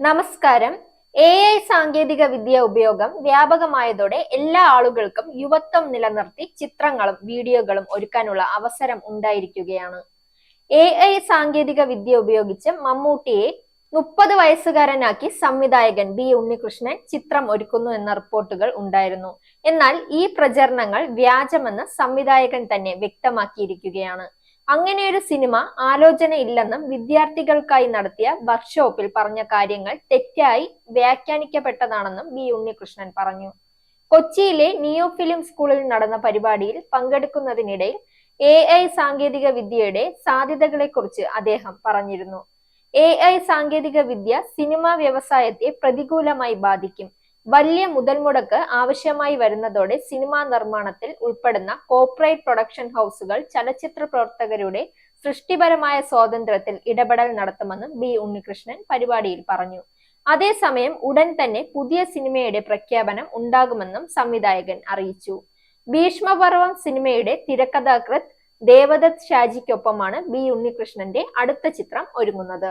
നമസ്കാരം. A I സാങ്കേതിക വിദ്യ ഉപയോഗം വ്യാപകമായതോടെ എല്ലാ ആളുകൾക്കും യുവത്വം നിലനിർത്തി ചിത്രങ്ങളും വീഡിയോകളും ഒരുക്കാനുള്ള അവസരം ഉണ്ടായിരിക്കുകയാണ്. എ ഐ സാങ്കേതിക വിദ്യ ഉപയോഗിച്ച് മമ്മൂട്ടിയെ മുപ്പത് വയസ്സുകാരനാക്കി സംവിധായകൻ ബി ഉണ്ണികൃഷ്ണൻ ചിത്രം ഒരുക്കുന്നു എന്ന റിപ്പോർട്ടുകൾ ഉണ്ടായിരുന്നു. എന്നാൽ ഈ പ്രചരണങ്ങൾ വ്യാജമെന്ന് സംവിധായകൻ തന്നെ വ്യക്തമാക്കിയിരിക്കുകയാണ്. അങ്ങനെയൊരു സിനിമ ആലോചനയില്ലെന്നും വിദ്യാർത്ഥികൾക്കായി നടത്തിയ വർക്ക്ഷോപ്പിൽ പറഞ്ഞ കാര്യങ്ങൾ തെറ്റായി വ്യാഖ്യാനിക്കപ്പെട്ടതാണെന്നും വി ഉണ്ണികൃഷ്ണൻ പറഞ്ഞു. കൊച്ചിയിലെ നിയോ ഫിലിം സ്കൂളിൽ നടന്ന പരിപാടിയിൽ പങ്കെടുക്കുന്നതിനിടയിൽ എ ഐ സാങ്കേതിക വിദ്യയുടെ സാധ്യതകളെക്കുറിച്ച് അദ്ദേഹം പറഞ്ഞിരുന്നു. എ ഐ സാങ്കേതിക വിദ്യ സിനിമാ വ്യവസായത്തെ പ്രതികൂലമായി ബാധിക്കും. വലിയ മുതൽമുടക്ക് ആവശ്യമായി വരുന്നതോടെ സിനിമാ നിർമ്മാണത്തിൽ ഉൾപ്പെടുന്ന കോർപ്പറേറ്റ് പ്രൊഡക്ഷൻ ഹൗസുകൾ ചലച്ചിത്ര പ്രവർത്തകരുടെ സൃഷ്ടിപരമായ സ്വാതന്ത്ര്യത്തിൽ ഇടപെടൽ നടത്തുമെന്ന് ബി ഉണ്ണികൃഷ്ണൻ പരിപാടിയിൽ പറഞ്ഞു. അതേസമയം ഉടൻ തന്നെ പുതിയ സിനിമയുടെ പ്രഖ്യാപനം ഉണ്ടാകുമെന്നും സംവിധായകൻ അറിയിച്ചു. ഭീഷ്മപർവം സിനിമയുടെ തിരക്കഥാകൃത്ത് ദേവദത്ത് ഷാജിക്കൊപ്പമാണ് ബി ഉണ്ണികൃഷ്ണന്റെ അടുത്ത ചിത്രം ഒരുങ്ങുന്നത്.